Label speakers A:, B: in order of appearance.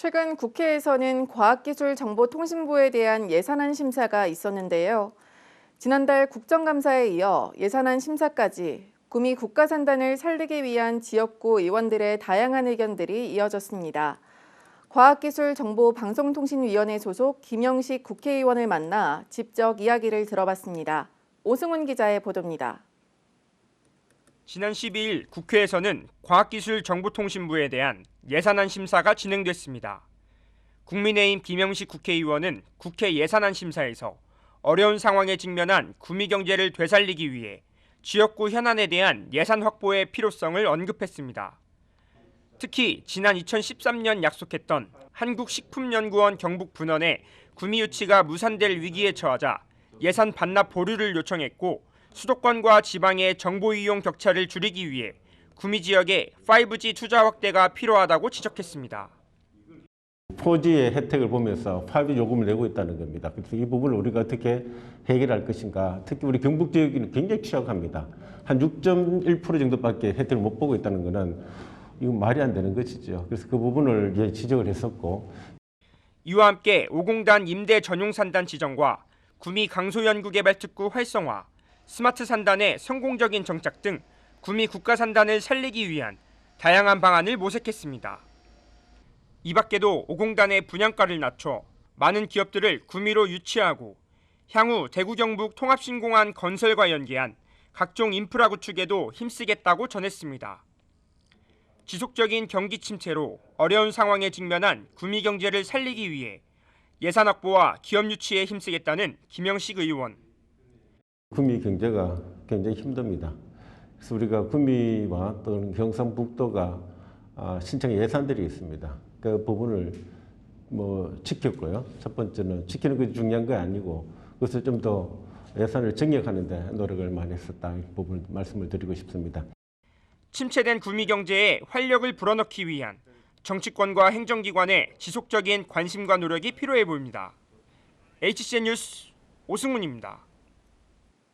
A: 최근 국회에서는 과학기술정보통신부에 대한 예산안 심사가 있었는데요. 지난달 국정감사에 이어 예산안 심사까지 구미 국가산단을 살리기 위한 지역구 의원들의 다양한 의견들이 이어졌습니다. 과학기술정보방송통신위원회 소속 김영식 국회의원을 만나 직접 이야기를 들어봤습니다. 오승훈 기자의 보도입니다.
B: 지난 12일 국회에서는 과학기술정보통신부에 대한 예산안 심사가 진행됐습니다. 국민의힘 김영식 국회의원은 국회 예산안 심사에서 어려운 상황에 직면한 구미 경제를 되살리기 위해 지역구 현안에 대한 예산 확보의 필요성을 언급했습니다. 특히 지난 2013년 약속했던 한국식품연구원 경북 분원의 구미 유치가 무산될 위기에 처하자 예산 반납 보류를 요청했고 수도권과 지방의 정보 이용 격차를 줄이기 위해 구미 지역에 5G 투자 확대가 필요하다고 지적했습니다.
C: 4G의 혜택을 보면서 5G 요금을 내고 있다는 겁니다. 그래서 이 부분을 우리가 어떻게 해결할 것인가. 특히 우리 경북 지역은 굉장히 취약합니다. 한 6.1% 정도밖에 혜택을 못 보고 있다는 것은 이건 말이 안 되는 것이죠. 그래서 그 부분을 지적을 했었고
B: 이와 함께 오공단 임대 전용 산단 지정과 구미 강소연구개발 특구 활성화, 스마트 산단의 성공적인 정착 등 구미 국가 산단을 살리기 위한 다양한 방안을 모색했습니다. 이 밖에도 오공단의 분양가를 낮춰 많은 기업들을 구미로 유치하고 향후 대구 경북 통합신공항 건설과 연계한 각종 인프라 구축에도 힘쓰겠다고 전했습니다. 지속적인 경기 침체로 어려운 상황에 직면한 구미 경제를 살리기 위해 예산 확보와 기업 유치에 힘쓰겠다는 김영식 의원.
C: 구미 경제가 굉장히 힘듭니다. 그래서 우리가 구미와 또는 경상북도가 아, 신청 예산들이 있습니다. 그 부분을 뭐 지켰고요. 첫 번째는 지키는 것이 중요한 게 아니고 그것을 좀 더 예산을 정액하는 데 노력을 많이 했었다 이 부분 말씀을 드리고 싶습니다.
B: 침체된 구미 경제에 활력을 불어넣기 위한 정치권과 행정기관의 지속적인 관심과 노력이 필요해 보입니다. HCN 뉴스 오승훈입니다.